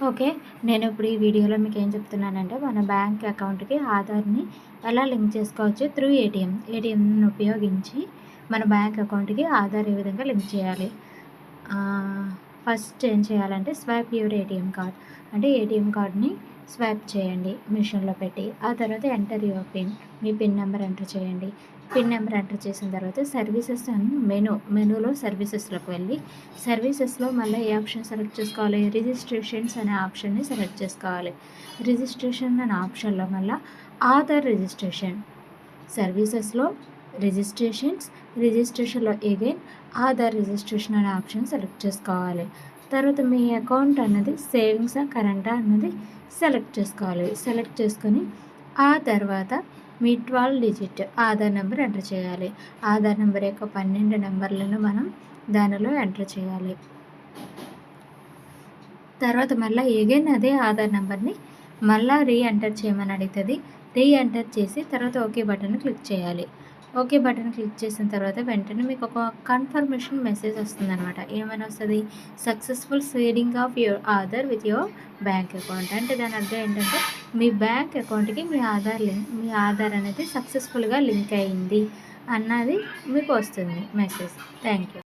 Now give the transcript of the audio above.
Okay. నేను ఇప్పుడు ఈ వీడియోలో మీకు ఏం చెప్తున్నానంటే మన బ్యాంక్ అకౌంట్కి ఆధార్ని ఎలా లింక్ చేసుకోవచ్చు? Through ATM. ఏటీఎంను ఉపయోగించి మన బ్యాంక్ అకౌంట్కి ఆధార్ ఏ విధంగా లింక్ చేయాలి? ఫస్ట్ ఏం చేయాలంటే స్వైప్ యువర్ ఏటీఎం కార్డ్. అంటే ఏటీఎం కార్డ్ని స్వైప్ చేయండి మిషన్లో పెట్టి. ఆ తర్వాత ఎంటర్ యువర్ పిన్. మీ పిన్ నెంబర్ ఎంటర్ చేయండి. పిన్ నెంబర్ ఎంటర్ చేసిన తర్వాత సర్వీసెస్ అని మెనూ మెనూలో సర్వీసెస్లోకి వెళ్ళి సర్వీసెస్లో మళ్ళీ ఏ ఆప్షన్ సెలెక్ట్ చేసుకోవాలి? రిజిస్ట్రేషన్స్ అనే ఆప్షన్ని సెలెక్ట్ చేసుకోవాలి. రిజిస్ట్రేషన్ అనే ఆప్షన్లో మళ్ళీ ఆధార్ రిజిస్ట్రేషన్. సర్వీసెస్లో రిజిస్ట్రేషన్స్ రిజిస్ట్రేషన్లో ఎగైన్ ఆధార్ రిజిస్ట్రేషన్ అనే ఆప్షన్ సెలెక్ట్ చేసుకోవాలి. తర్వాత మీ అకౌంట్ అన్నది సేవింగ్సా కరెంటా అన్నది సెలెక్ట్ చేసుకోవాలి. సెలెక్ట్ చేసుకొని ఆ తర్వాత మీ twelve digit Aadhaar number enter చేయాలి. ఆధార్ నెంబర్ యొక్క పన్నెండు నెంబర్లను మనం దానిలో ఎంటర్ చేయాలి. తర్వాత మళ్ళీ ఎగైన్ అదే ఆధార్ నెంబర్ని మళ్ళీ రీ ఎంటర్ చేయమని అడుగుతుంది. రీ ఎంటర్ చేసి తర్వాత ఓకే బటన్ క్లిక్ చేయాలి. ఓకే బటన్ క్లిక్ చేసిన తర్వాత వెంటనే మీకు ఒక కన్ఫర్మేషన్ మెసేజ్ వస్తుందన్నమాట. ఏమైనా వస్తుంది? Successful seeding of your Aadhaar with your bank account. అంటే దాని అర్థం ఏంటంటే మీ బ్యాంక్ అకౌంట్కి మీ ఆధార్ లింక్ మీ ఆధార్ అనేది సక్సెస్ఫుల్గా లింక్ అయింది అన్నది మీకు వస్తుంది మెసేజ్. Thank you